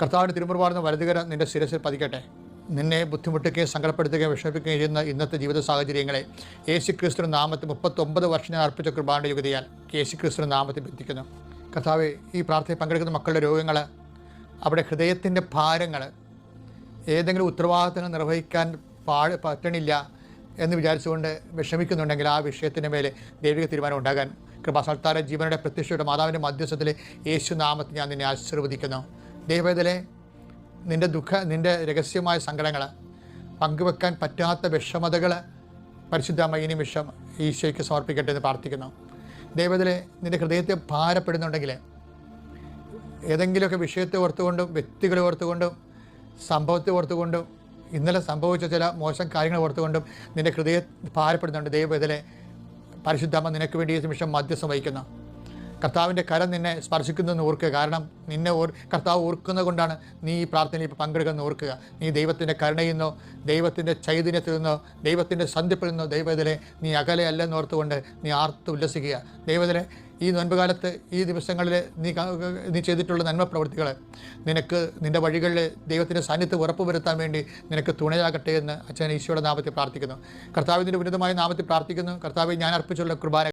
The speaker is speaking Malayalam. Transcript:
കർത്താവിന്റെ തിരുമുറപാടുന്ന വലതുകര നിന്റെ ശിരസിൽ പതിക്കട്ടെ. നിന്നെ ബുദ്ധിമുട്ടുകയും സങ്കടപ്പെടുത്തുകയും വിഷമിപ്പിക്കുകയും ചെയ്യുന്ന ഇന്നത്തെ ജീവിത സാഹചര്യങ്ങളെ യേശു ക്രിസ്തു നാമത്തിൽ മുപ്പത്തൊമ്പത് വർഷം ഞാൻ അർപ്പിച്ച കുർബാനയുടെ യുഗതിയാൽ യേശു ക്രിസ്തു നാമത്തിൽ ബന്ധിക്കുന്നു. കർത്താവ് ഈ പ്രാർത്ഥനയിൽ പങ്കെടുക്കുന്ന മക്കളുടെ രോഗങ്ങൾ അവിടെ ഹൃദയത്തിന്റെ ഭാരങ്ങൾ ഏതെങ്കിലും ഉത്തരവാദിത്തങ്ങൾ നിർവഹിക്കാൻ പാട് പറ്റണില്ല എന്ന് വിചാരിച്ചുകൊണ്ട് വിഷമിക്കുന്നുണ്ടെങ്കിൽ ആ വിഷയത്തിന്റെ മേലെ ദൈവിക തീരുമാനം ഉണ്ടാകാൻ കൃപാസൽത്താര ജീവനുടെ പ്രത്യക്ഷയുടെ മാതാവിന്റെ മധ്യസ്ഥത്തിൽ യേശു നാമത്തിൽ ഞാൻ നിന്നെ ആശീർവദിക്കുന്നു. ദൈവത്തിലെ നിന്റെ ദുഃഖ നിന്റെ രഹസ്യമായ സങ്കടങ്ങൾ പങ്കുവെക്കാൻ പറ്റാത്ത വിഷമതകൾ പരിശുദ്ധമായ ഈ നിമിഷം ഈശോയ്ക്ക് സമർപ്പിക്കട്ടെ എന്ന് പ്രാർത്ഥിക്കുന്നു. ദൈവത്തിലെ നിന്റെ ഹൃദയത്തെ ഭാരപ്പെടുന്നുണ്ടെങ്കിൽ ഏതെങ്കിലുമൊക്കെ വിഷയത്തെ ഓർത്തുകൊണ്ടും വ്യക്തികളെ ഓർത്തുകൊണ്ടും സംഭവത്തെ ഓർത്തുകൊണ്ടും ഇന്നലെ സംഭവിച്ച ചില മോശം കാര്യങ്ങൾ ഓർത്തുകൊണ്ടും നിന്റെ ഹൃദയം ഭാരപ്പെടുന്നുണ്ട്. ദൈവത്തിലെ പരിശുദ്ധമ്മ നിനക്ക് വേണ്ടി ഈ നിമിഷം മധ്യസ്ഥം വഹിക്കുന്നു. കർത്താവിന്റെ കരം നിന്നെ സ്പർശിക്കുന്നതെന്ന് ഓർക്കുക. കാരണം നിന്നെ ഓർ കർത്താവ് ഓർക്കുന്നത് കൊണ്ടാണ് നീ ഈ പ്രാർത്ഥനയിൽ ഇപ്പോൾ പങ്കെടുക്കുന്നത് ഓർക്കുക. നീ ദൈവത്തിന്റെ കരുണയിൽ നിന്നോ ദൈവത്തിന്റെ ചൈതന്യത്തിൽ നിന്നോ ദൈവത്തിന്റെ സന്ധിപ്പിൽ നിന്നോ ദൈവത്തിലെ നീ അകലെയല്ലെന്ന് ഓർത്തുകൊണ്ട് നീ ആർത്ത് ഉല്ലസിക്കുക. ദൈവത്തിലെ ഈ നോൻപുകാലത്ത് ഈ ദിവസങ്ങളിൽ നീ നീ ചെയ്തിട്ടുള്ള നന്മ പ്രവൃത്തികൾ നിനക്ക് നിന്റെ വഴികളിൽ ദൈവത്തിന്റെ സാന്നിധ്യം ഉറപ്പ് വരുത്താൻ വേണ്ടി നിനക്ക് തുണയാകട്ടെ എന്ന് അച്ഛൻ ഈശോയുടെ നാമത്തിൽ പ്രാർത്ഥിക്കുന്നു. കർത്താവിന്റെ ഉന്നതമായ നാമത്തിൽ പ്രാർത്ഥിക്കുന്നു. കർത്താവ് ഞാൻ അർപ്പിച്ചുള്ള കുർബാന